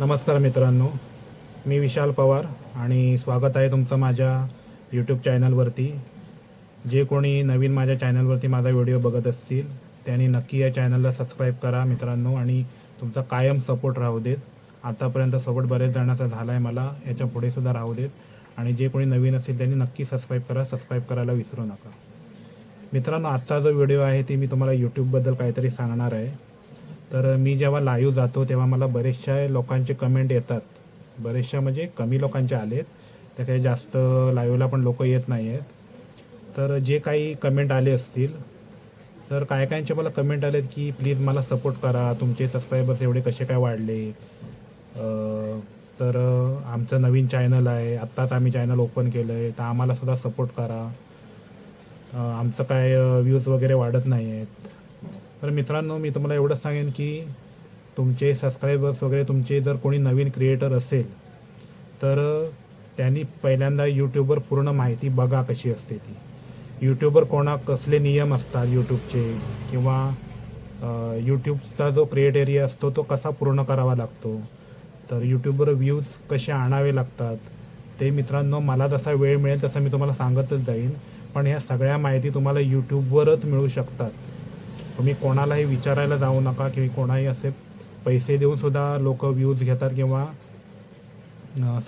नमस्कार मित्रांनो. मी विशाल पवार आणि स्वागत आहे तुमचं माझ्या यूट्यूब चॅनलवरती जे कोणी नवीन माझ्या चॅनलवरती माझा व्हिडिओ बघत असतील त्यांनी नक्की या चॅनलला सबस्क्राईब करा मित्रांनो आणि तुमचा कायम सपोर्ट राहू देत. आतापर्यंत सपोर्ट बरेच जणांचा झाला आहे मला याच्या पुढेसुद्धा राहू देत. आणि जे कोणी नवीन असतील त्यांनी नक्की सबस्क्राईब करा सबस्क्राईब करायला विसरू नका. मित्रांनो आजचा जो व्हिडिओ आहे ती मी तुम्हाला यूट्यूबबद्दल काहीतरी सांगणार आहे. तर मी जेव्हा लाईव्ह जातो तेव्हा मला बरेचशा लोकांचे कमेंट येतात. बरेचशा म्हणजे कमी लोकांचे आलेत. त्या काही जास्त लाईव्हला पण लोक येत नाही आहेत तर जे काही कमेंट आले असतील तर काय काहींचे मला कमेंट आलेत की प्लीज मला सपोर्ट करा. तुमचे सबस्क्रायबर्स एवढे कसे काय वाढले? तर आमचं नवीन चॅनल आहे. आत्ताच आम्ही चॅनल ओपन केलं आहे तर आम्हाला सुद्धा सपोर्ट करा. आमचं काय व्ह्यूज वगैरे वाढत नाही आहेत तर मित्रांनो मी तुम्हाला एवढंच सांगेन की तुमचे सबस्क्रायबर्स वगैरे तुमचे जर कोणी नवीन क्रिएटर असेल तर त्यांनी पहिल्यांदा यूट्यूबवर पूर्ण माहिती बघा कशी असते ती. यूट्यूबवर कोणा कसले नियम असतात यूट्यूबचे किंवा यूट्यूबचा जो क्रिएटेरिया असतो तो कसा पूर्ण करावा लागतो. तर यूट्यूबवर व्ह्यूज कसे आणावे लागतात ते मित्रांनो मला जसा वेळ मिळेल तसं मी तुम्हाला सांगतच जाईन. पण ह्या सगळ्या माहिती तुम्हाला यूट्यूबवरच मिळू शकतात. तुम्ही कोणालाही विचारायला जाऊ नका की कोणाही असे पैसे देऊन सुद्धा लोक व्ह्यूज घेतात किंवा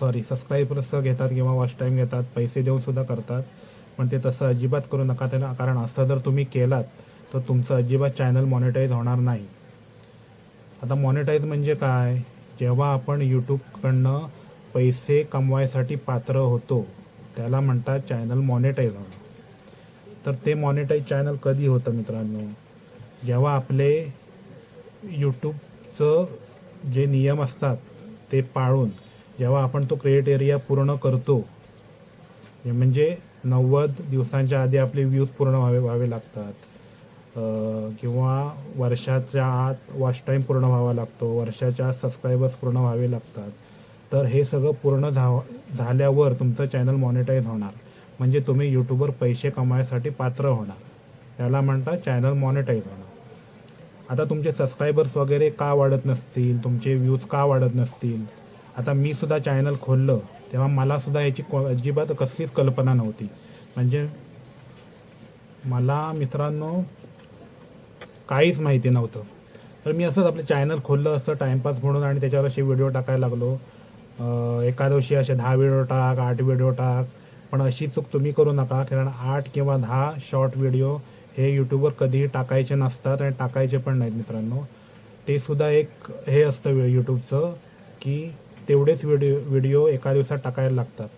सॉरी सबस्क्राईबर्स घेतात किंवा वॉच टाईम घेतात पैसे देऊन सुद्धा करतात. पण ते तसं अजिबात करू नका त्यांना कारण असं जर तुम्ही केलात तर तुमचं अजिबात चॅनल मॉनिटाईज होणार नाही. आता मॉनिटाईज म्हणजे काय? जेव्हा आपण यूट्यूबकडनं पैसे कमवायसाठी पात्र होतो त्याला म्हणतात चॅनल मॉनिटाईज होणं. तर ते मॉनिटाईज चॅनल कधी होतं मित्रांनो? जेव्हा आपले यूट्यूबचं जे नियम असतात ते पाळून जेव्हा आपण तो क्रिएट एरिया पूर्ण करतो हे म्हणजे नव्वद दिवसांच्या आधी आपले व्ह्यूज पूर्ण व्हावे व्हावे लागतात. किंवा वर्षाच्या आत वॉच टाईम पूर्ण व्हावा लागतो वर्षाच्या आत सबस्क्रायबर्स पूर्ण व्हावे लागतात. तर हे सगळं पूर्ण झा झाल्यावर तुमचं चॅनल मॉनिटाईज होणार. म्हणजे तुम्ही यूट्यूबवर पैसे कमायसाठी पात्र होणार. त्याला म्हणतात चॅनल मॉनिटाईज होणार. आता तुमचे सबस्क्रायबर्स वगैरे का वाढत नसतील? तुमचे व्ह्यूज का वाढत नसतील? आता मी सुद्धा चॅनल खोललं तेव्हा मला सुद्धा याची अजिबात कसलीच कल्पना नव्हती. म्हणजे मला मित्रांनो काहीच माहिती नव्हतं. तर मी असंच आपलं चॅनल खोललं असं टाईमपास म्हणून आणि त्याच्यावर असे व्हिडिओ टाकायला लागलो. एका दिवशी असे दहा व्हिडिओ टाक आठ व्हिडिओ टाक. पण अशी चूक तुम्ही करू नका कारण आठ किंवा दहा शॉर्ट व्हिडिओ हे यूट्यूबवर कधीही टाकायचे नसतात आणि टाकायचे पण नाहीत मित्रांनो. ते सुद्धा एक हे असतं यूट्यूबचं की तेवढेच व्हिडिओ व्हिडिओ एका दिवसात टाकायला लागतात.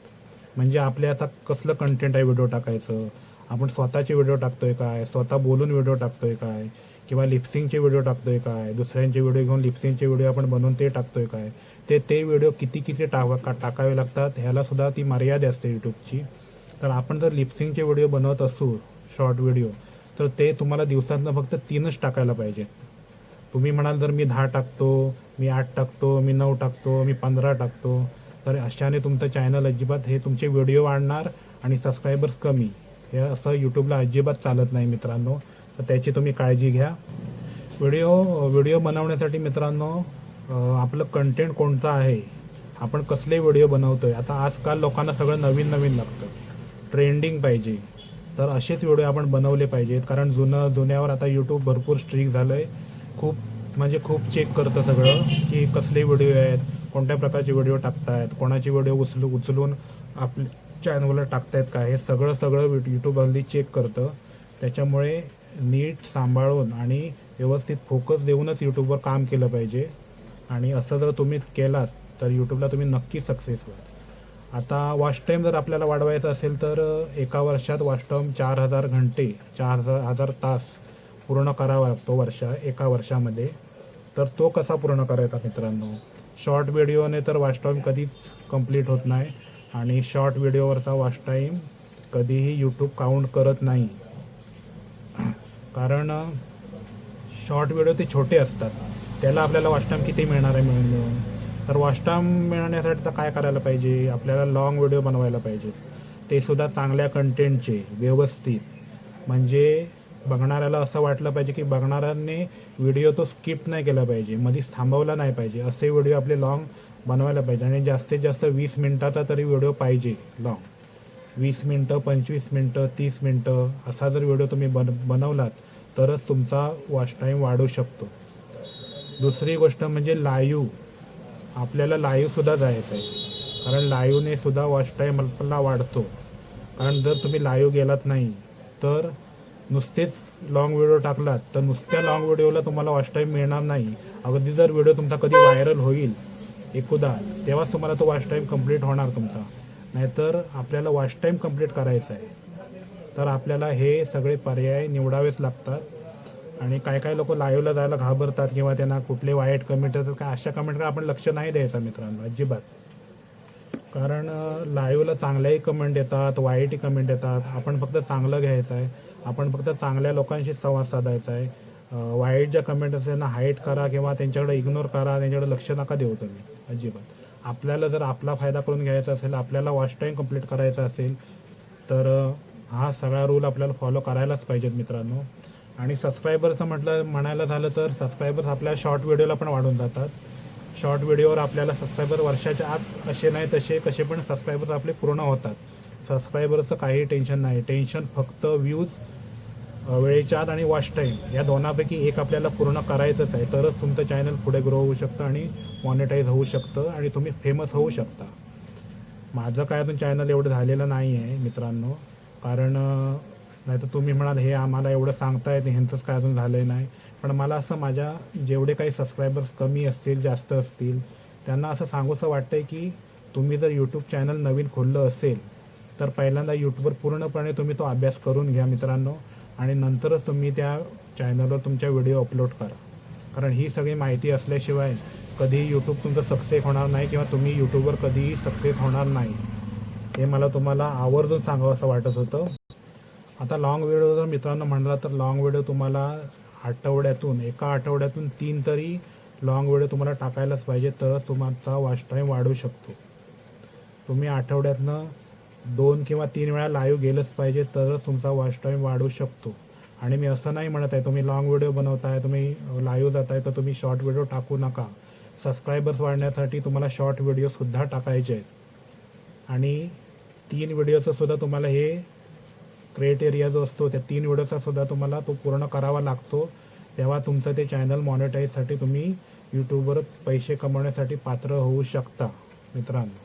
म्हणजे आपल्या आता कसलं कंटेंट आहे व्हिडिओ टाकायचं? आपण स्वतःचे व्हिडिओ टाकतोय काय? स्वतः बोलून व्हिडिओ टाकतोय काय? किंवा लिप्सिंगचे व्हिडिओ टाकतोय काय? दुसऱ्यांचे व्हिडिओ घेऊन लिप्सिंगचे व्हिडिओ आपण बनवून ते टाकतोय काय? ते ते व्हिडिओ किती किती टाका का- टाकावे लागतात ह्याला सुद्धा ती मर्यादा असते यूट्यूबची तर आपण जर लिप्सिंगचे व्हिडिओ बनवत असू शॉर्ट व्हिडिओ तर ते तुम्हाला दिवसातनं फक्त तीनच टाकायला पाहिजेत तुम्ही म्हणाल तर मी दहा टाकतो मी आठ टाकतो मी नऊ टाकतो मी पंधरा टाकतो तर अशाने तुमचं चॅनल अजिबात हे तुमचे व्हिडिओ वाढणार आणि सबस्क्रायबर्स कमी. हे असं यूट्यूबला अजिबात चालत नाही मित्रांनो. तर त्याची तुम्ही काळजी घ्या. व्हिडिओ व्हिडिओ बनवण्यासाठी मित्रांनो आपलं कंटेंट कोणतं आहे? आपण कसले व्हिडिओ बनवतोय? आता आजकाल लोकांना सगळं नवीन नवीन लागतं. ट्रेंडिंग पाहिजे. तर असेच व्हिडिओ आपण बनवले पाहिजेत. कारण जुनं जुन्यावर आता यूट्यूब भरपूर स्ट्रिक झालं आहे खूप म्हणजे खूप चेक करतं सगळं की कसले व्हिडिओ आहेत कोणत्या प्रकारचे व्हिडिओ टाकतायत कोणाचे व्हिडिओ उचलू उचलून आपल्या चॅनलवर टाकतायत काय हे सगळं सगळं यूट्यूब हल्ली चेक करतं. त्याच्यामुळे नीट सांभाळून आणि व्यवस्थित फोकस देऊनच यूट्यूबवर काम केलं पाहिजे. आणि असं जर तुम्ही केलात तर यूट्यूबला तुम्ही नक्की सक्सेस व्हाल. आता वॉच टाईम जर आपल्याला वाढवायचा असेल तर एका वर्षात वॉच टाईम चार हजार घंटे चार हजार हजार तास पूर्ण करावा लागतो वर्षा एका वर्षामध्ये. तर तो कसा पूर्ण करायचा मित्रांनो? शॉर्ट व्हिडिओने तर वॉच टाईम कधीच कंप्लीट होत नाही आणि शॉर्ट व्हिडिओवरचा वॉच टाईम कधीही यूट्यूब काउंट करत नाही. कारण शॉर्ट व्हिडिओ ते छोटे असतात. त्याला आपल्याला वॉच टाईम किती मिळणार आहे मिळून मिळून तर वॉच टाईम मिळण्यासाठी तर काय करायला पाहिजे? आपल्याला लॉंग व्हिडिओ बनवायला पाहिजे. ते सुद्धा चांगल्या कंटेंटचे व्यवस्थित. म्हणजे बघणाऱ्याला असं वाटलं पाहिजे की बघणाऱ्याने व्हिडिओ तो स्किप नाही केला पाहिजे. मधीच थांबवला नाही पाहिजे. असे व्हिडिओ आपले लॉंग बनवायला पाहिजे. आणि जास्तीत जास्त वीस मिनटाचा तरी व्हिडिओ पाहिजे लॉंग वीस मिनटं पंचवीस मिनटं तीस मिनटं असा जर व्हिडिओ तुम्ही बन बनवलात तरच तुमचा वॉच टाईम वाढू शकतो. दुसरी गोष्ट म्हणजे लाईव्ह. आपल्याला लाईव्हसुद्धा जायचं आहे. कारण लाईव्हने सुद्धा वॉच टाईम आपला वाढतो. कारण जर तुम्ही लाईव्ह गेलात नाही तर नुसतेच लॉंग व्हिडिओ टाकलात तर नुसत्या लॉंग व्हिडिओला तुम्हाला वॉच टाईम मिळणार नाही. अगदी जर व्हिडिओ तुमचा कधी व्हायरल होईल एकूदा तेव्हाच तुम्हाला तो वॉच टाईम कंप्लीट होणार तुमचा. नाहीतर आपल्याला वॉच टाईम कंप्लीट करायचा आहे. तर आपल्याला हे सगळे पर्याय निवडावेच लागतात. आणि काय काय लोक लाईव्हला जायला घाबरतात किंवा त्यांना कुठले वाईट कमेंट येतात. काय अशा कमेंटकडे आपण लक्ष नाही द्यायचं मित्रांनो अजिबात. कारण लाईव्हला चांगल्याही कमेंट येतात वाईटही कमेंट येतात. आपण फक्त चांगलं घ्यायचं आहे आपण फक्त चांगल्या लोकांशी संवाद साधायचा आहे वाईट ज्या कमेंट असेल ना हाईट करा किंवा त्यांच्याकडे इग्नोर करा त्यांच्याकडे लक्ष नका देऊ तुम्ही. अजिबात. आपल्याला जर आपला फायदा करून घ्यायचा असेल आपल्याला वॉच टाईम कंप्लीट करायचा असेल तर हा सगळा रूल आपल्याला फॉलो करायलाच पाहिजेत मित्रांनो. आणि सबस्क्रायबरचं म्हटलं म्हणायला झालं तर सबस्क्रायबर्स आपल्या शॉर्ट व्हिडिओला पण वाढून जातात. शॉर्ट व्हिडिओवर आपल्याला सबस्क्रायबर वर्षाच्या आत असे नाही तसे कसे पण सबस्क्रायबर्स आपले पूर्ण होतात. सबस्क्रायबरचं काही टेन्शन नाही. टेन्शन फक्त व्ह्यूज वेळेच्या आत आणि वॉच टाईम या दोनापैकी एक आपल्याला पूर्ण करायचंच आहे. तरच तुमचं चॅनल पुढे ग्रो होऊ शकतं आणि मॉनिटाईज होऊ शकतं आणि तुम्ही फेमस होऊ शकता. माझं काय अजून चॅनल एवढं झालेलं नाही आहे मित्रांनो. कारण नाही तर तुम्ही म्हणाल हे आम्हाला एवढं सांगता येत ह्यांचंच काय अजून झालं नाही. पण मला असं माझ्या जेवढे काही सबस्क्रायबर्स कमी असतील जास्त असतील त्यांना असं सांगूसं वाटतंय की तुम्ही जर यूट्यूब चॅनल नवीन खोललं असेल तर पहिल्यांदा यूट्यूबवर पूर्णपणे तुम्ही तो अभ्यास करून घ्या मित्रांनो आणि नंतरच तुम्ही त्या चॅनलवर तुमच्या व्हिडिओ अपलोड करा. कारण ही सगळी माहिती असल्याशिवाय कधीही यूट्यूब तुमचं सक्सेस होणार नाही किंवा तुम्ही यूट्यूबवर कधीही सक्सेस होणार नाही. हे मला तुम्हाला आवर्जून सांगावं असं वाटत होतं. आता लॉंग व्हिडिओ जर मित्रांनो म्हणला तर लॉंग व्हिडिओ तुम्हाला आठवड्यातून एका आठवड्यातून तीन तरी लॉंग व्हिडिओ तुम्हाला टाकायलाच पाहिजे तरच तुमचा वॉच टाईम वाढू शकतो. तुम्ही आठवड्यातनं दोन किंवा तीन वेळा लाईव्ह गेलंच पाहिजे तरच तुमचा वॉच टाईम वाढू शकतो. आणि मी असं नाही म्हणत आहे तुम्ही लॉंग व्हिडिओ बनवताय तुम्ही लाईव्ह जाताय तर तुम्ही शॉर्ट व्हिडिओ टाकू नका. सबस्क्रायबर्स वाढण्यासाठी तुम्हाला शॉर्ट व्हिडिओसुद्धा टाकायचे आहेत. आणि तीन व्हिडिओचं सुद्धा तुम्हाला हे क्रिएट एरिया जो असतो त्या तीन व्हिडिओचा सुद्धा तुम्हाला तो पूर्ण करावा लागतो. तेव्हा तुमचं ते चॅनल मॉनिटाईजसाठी तुम्ही यूट्यूबवर पैसे कमवण्यासाठी पात्र होऊ शकता मित्रांनो.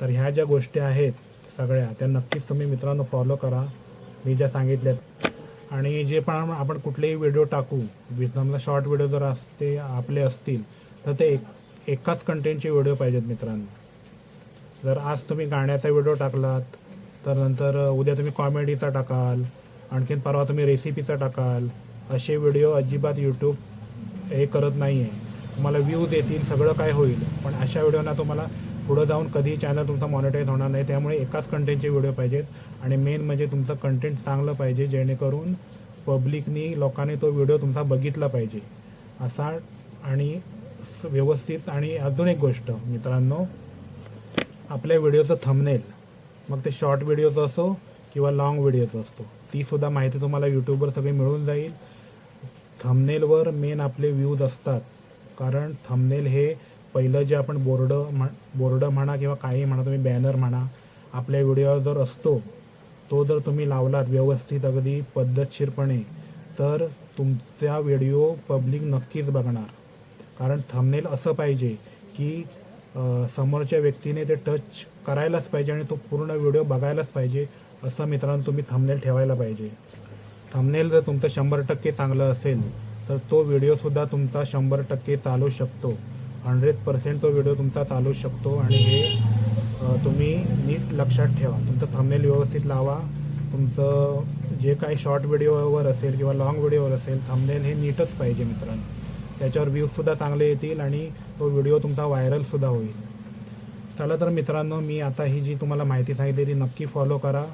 तर ह्या ज्या गोष्टी आहेत सगळ्या त्या नक्कीच तुम्ही मित्रांनो फॉलो करा मी ज्या सांगितल्यात. आणि जे पण आपण कुठलेही व्हिडिओ टाकू समजा शॉर्ट व्हिडिओ जर असते आपले असतील तर ते एक एकाच कंटेंटचे व्हिडिओ पाहिजेत मित्रांनो. जर आज तुम्ही गाण्याचा व्हिडिओ टाकलात तर नंतर उद्या तुम्ही कॉमेडीचा टाकाल आणखीन परवा तुम्ही रेसिपीचा टाकाल असे व्हिडिओ अजिबात यूट्यूब हे करत नाही आहे तुम्हाला व्ह्यूज येतील सगळं काय होईल पण अशा व्हिडिओना तुम्हाला पुढं जाऊन कधी चॅनल तुमचा मॉनिटाईज होणार नाही. त्यामुळे एकाच कंटेंटचे व्हिडिओ पाहिजेत आणि मेन म्हणजे तुमचं कंटेंट चांगलं पाहिजे जेणेकरून पब्लिकनी लोकांनी तो व्हिडिओ तुमचा बघितला पाहिजे. असा आणि व्यवस्थित आणि अजून एक गोष्ट मित्रांनो आपल्या व्हिडिओचं थंबनेल मग ते शॉर्ट व्हिडिओचं असो किंवा लॉंग व्हिडिओचं असतो ती सुद्धा माहिती तुम्हाला यूट्यूबवर सगळी मिळून जाईल. थंबनेलवर मेन आपले व्ह्यूज असतात. कारण थंबनेल हे पहिलं जे आपण बोर्ड म्हण बोर्ड म्हणा किंवा काही म्हणा तुम्ही बॅनर म्हणा आपल्या व्हिडिओवर जर असतो तो जर तुम्ही लावलात व्यवस्थित अगदी पद्धतशीरपणे तर तुमचा व्हिडिओ पब्लिक नक्कीच बघणार. कारण थंबनेल असं पाहिजे की समोरच्या व्यक्तीने ते टच करायलाच पाहिजे आणि तो पूर्ण व्हिडिओ बघायलाच पाहिजे असं मित्रांनो तुम्ही थंबनेल ठेवायला पाहिजे. थंबनेल जर तुमचं शंभर टक्के चांगलं असेल तर तो व्हिडिओसुद्धा तुमचा शंभर टक्के चालू शकतो. हंड्रेड पर्सेंट तो व्हिडिओ तुमचा चालू शकतो आणि हे तुम्ही नीट लक्षात ठेवा. तुमचं थंबनेल व्यवस्थित लावा. तुमचं जे काही शॉर्ट व्हिडिओवर असेल किंवा लॉंग व्हिडिओवर असेल थंबनेल हे नीटच पाहिजे मित्रांनो. त्याच्यावर व्ह्यूजसुद्धा चांगले येतील आणि तो व्हिडिओ तुमचा व्हायरलसुद्धा होईल. चला तर मित्रांनो मी आता ही जी तुम्हाला माहिती सांगितली ती नक्की फॉलो करा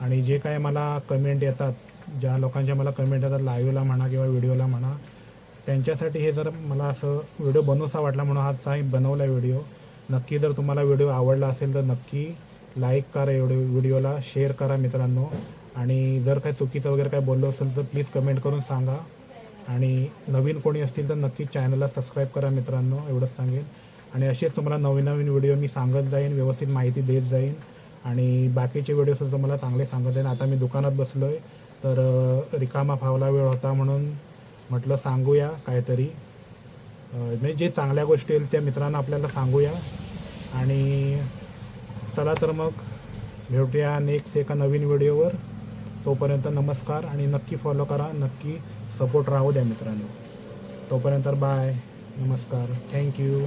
आणि जे काय मला कमेंट येतात ज्या लोकांच्या मला कमेंट येतात लाईव्हला म्हणा किंवा व्हिडिओला म्हणा त्यांच्यासाठी हे जर मला असं व्हिडिओ बनवसा वाटला म्हणून हा साई बनवला व्हिडिओ नक्की जर तुम्हाला व्हिडिओ आवडला असेल तर नक्की लाईक करा एवढे व्हिडिओला शेअर करा मित्रांनो. आणि जर काही चुकीचं वगैरे काय बोललो असेल तर प्लीज कमेंट करून सांगा. आणि नवीन कोणी असतील तर नक्की चॅनलला सबस्क्राईब करा मित्रांनो एवढंच सांगेन. आणि असेच तुम्हाला नवीन नवीन व्हिडिओ मी सांगत जाईन व्यवस्थित माहिती देत जाईन. आणि बाकीचे व्हिडिओसुद्धा तुम्हाला चांगले सांगत जाईन. आता मी दुकानात बसलो आहे तर रिकामा फावला वेळ होता म्हणून म्हटलं सांगूया काहीतरी. म्हणजे जे चांगल्या गोष्टी येईल त्या मित्रांना आपल्याला सांगूया. आणि चला तर मग भेटूया नेक्स्ट एका नवीन व्हिडिओवर तोपर्यंत नमस्कार आणि नक्की फॉलो करा. नक्की सपोर्ट राहू द्या मित्रांनो. तोपर्यंत बाय. नमस्कार. थँक्यू